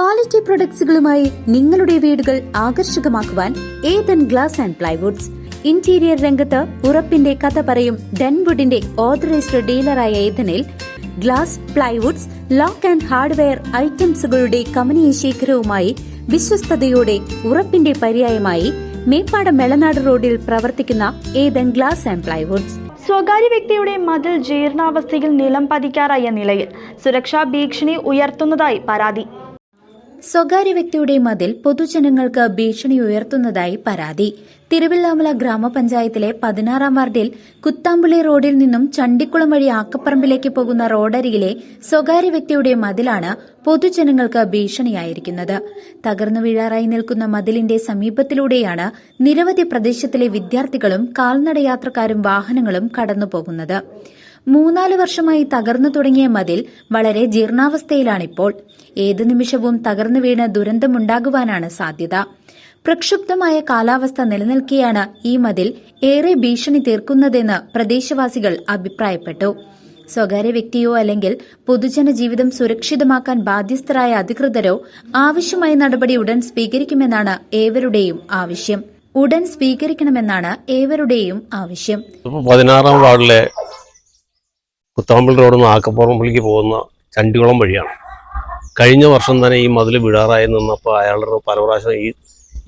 Quality പ്രൊഡക്ട്സുകളുമായി നിങ്ങളുടെ വീടുകൾ ആകർഷകമാക്കുവാൻ Ethan glass and plywoods interior രംഗത്ത് ഉറപ്പിന്റെ കഥ പറയും ഡെൻവുഡിന്റെ ഓതറൈസ്ഡ് ഡീലറായ ഏതനിൽ glass plywoods lock and hardware ഐറ്റംസുകളുടെ കമനീയ ശേഖരവുമായി വിശ്വസ്തയോടെ ഉറപ്പിന്റെ പര്യായമായി മേപ്പാട മെളനാട് റോഡിൽ പ്രവർത്തിക്കുന്ന ഏതൻ ഗ്ലാസ് ആൻഡ് പ്ലൈവുഡ്സ് സ്വകാര്യ വ്യക്തിയുടെ മതിൽ ജീർണാവസ്ഥയിൽ നിലം പതിക്കാറായ നിലയിൽ സുരക്ഷാ ഭീഷണി ഉയർത്തുന്നതായി പരാതി. സ്വകാര്യ വ്യക്തിയുടെ മതിൽ പൊതുജനങ്ങൾക്ക് ഭീഷണി ഉയർത്തുന്നതായി പരാതി. തിരുവില്ലാമല ഗ്രാമപഞ്ചായത്തിലെ പതിനാറാം വാർഡിൽ കുത്താമ്പുളി റോഡിൽ നിന്നും ചണ്ടിക്കുളം വഴി ആക്കപ്പറമ്പിലേക്ക് പോകുന്ന റോഡരികിലെ സ്വകാര്യ വ്യക്തിയുടെ മതിലാണ് പൊതുജനങ്ങൾക്ക് ഭീഷണിയായിരിക്കുന്നത്. തകർന്നു വീഴാറായി നിൽക്കുന്ന മതിലിന്റെ സമീപത്തിലൂടെയാണ് നിരവധി പ്രദേശത്തിലെ വിദ്യാർത്ഥികളും കാൽനടയാത്രക്കാരും വാഹനങ്ങളും കടന്നുപോകുന്നത്. മൂന്നാൽ വർഷമായി തകർന്നു തുടങ്ങിയ മതിൽ വളരെ ജീർണാവസ്ഥയിലാണിപ്പോൾ. ഏതു നിമിഷവും തകർന്നു വീണ് ദുരന്തമുണ്ടാകുവാനാണ് സാധ്യത. പ്രക്ഷുബ്ധമായ കാലാവസ്ഥ നിലനിൽക്കെയാണ് ഈ മതിൽ ഏറെ ഭീഷണി തീർക്കുന്നതെന്ന് പ്രദേശവാസികൾ അഭിപ്രായപ്പെട്ടു. സ്വകാര്യ വ്യക്തിയോ അല്ലെങ്കിൽ പൊതുജന ജീവിതം സുരക്ഷിതമാക്കാൻ ബാധ്യസ്ഥരായ അധികൃതരോ ആവശ്യമായ നടപടി ഉടൻ സ്വീകരിക്കുമെന്നാണ് ഏവരുടെയും ആവശ്യം. ഉടൻ സ്വീകരിക്കണമെന്നാണ് ഏവരുടെയും ആവശ്യം. പതിനാറാം വാർഡിലെ കുത്താമ്പൽ റോഡിൽ നിന്ന് ആക്കപ്പുറമ്പിലേക്ക് പോകുന്ന ചണ്ടികുളം വഴിയാണ്. കഴിഞ്ഞ വർഷം തന്നെ ഈ മതിൽ വിടാറായി നിന്നപ്പോൾ അയാളുടെ പല പ്രാവശ്യം ഈ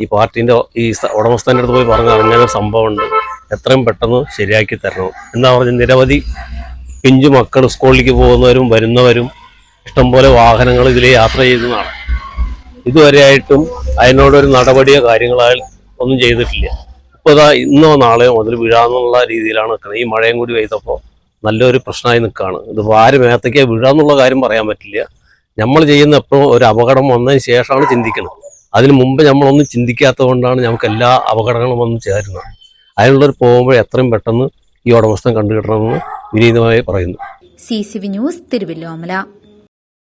ഈ പാർട്ടീന്റെ ഈ ഉടമസ്ഥന്റെ അടുത്ത് പോയി പറഞ്ഞ അങ്ങനെ സംഭവമുണ്ട്. എത്രയും പെട്ടെന്ന് ശരിയാക്കി തരണം. എന്താ പറഞ്ഞ നിരവധി പിഞ്ചു മക്കൾ സ്കൂളിലേക്ക് പോകുന്നവരും വരുന്നവരും ഇഷ്ടംപോലെ വാഹനങ്ങൾ ഇതിലെ യാത്ര ചെയ്യുന്നതാണ്. ഇതുവരെയായിട്ടും അതിനോടൊരു നടപടിയോ കാര്യങ്ങളോ ഒന്നും ചെയ്തിട്ടില്ല. ഇപ്പോൾ ഇതാ ഇന്നോ നാളെയോ മുതൽ വീഴാന്നുള്ള രീതിയിലാണ് നിൽക്കുന്നത്. ഈ മഴയും കൂടി പെയ്തപ്പോൾ നല്ലൊരു പ്രശ്നമായി നിൽക്കുകയാണ്. ഇത് വാര് മേത്തേക്ക് വീഴാന്നുള്ള കാര്യം പറയാൻ പറ്റില്ല. നമ്മൾ ചെയ്യുന്ന എപ്പോഴും ഒരു അപകടം വന്നതിന് ശേഷമാണ് ചിന്തിക്കുന്നത്. അതിന് മുമ്പ് നമ്മളൊന്നും ചിന്തിക്കാത്തത് കൊണ്ടാണ് നമുക്ക് എല്ലാ അപകടങ്ങളും വന്ന് ചേരുന്നത്. അതിനുള്ളൊരു പോകുമ്പോൾ എത്രയും പെട്ടെന്ന് ഈ ഉടമസ്ഥം കണ്ടുകിട്ടണമെന്ന് വിനീതമായി പറയുന്നു. C C V news Thiruvilwamala.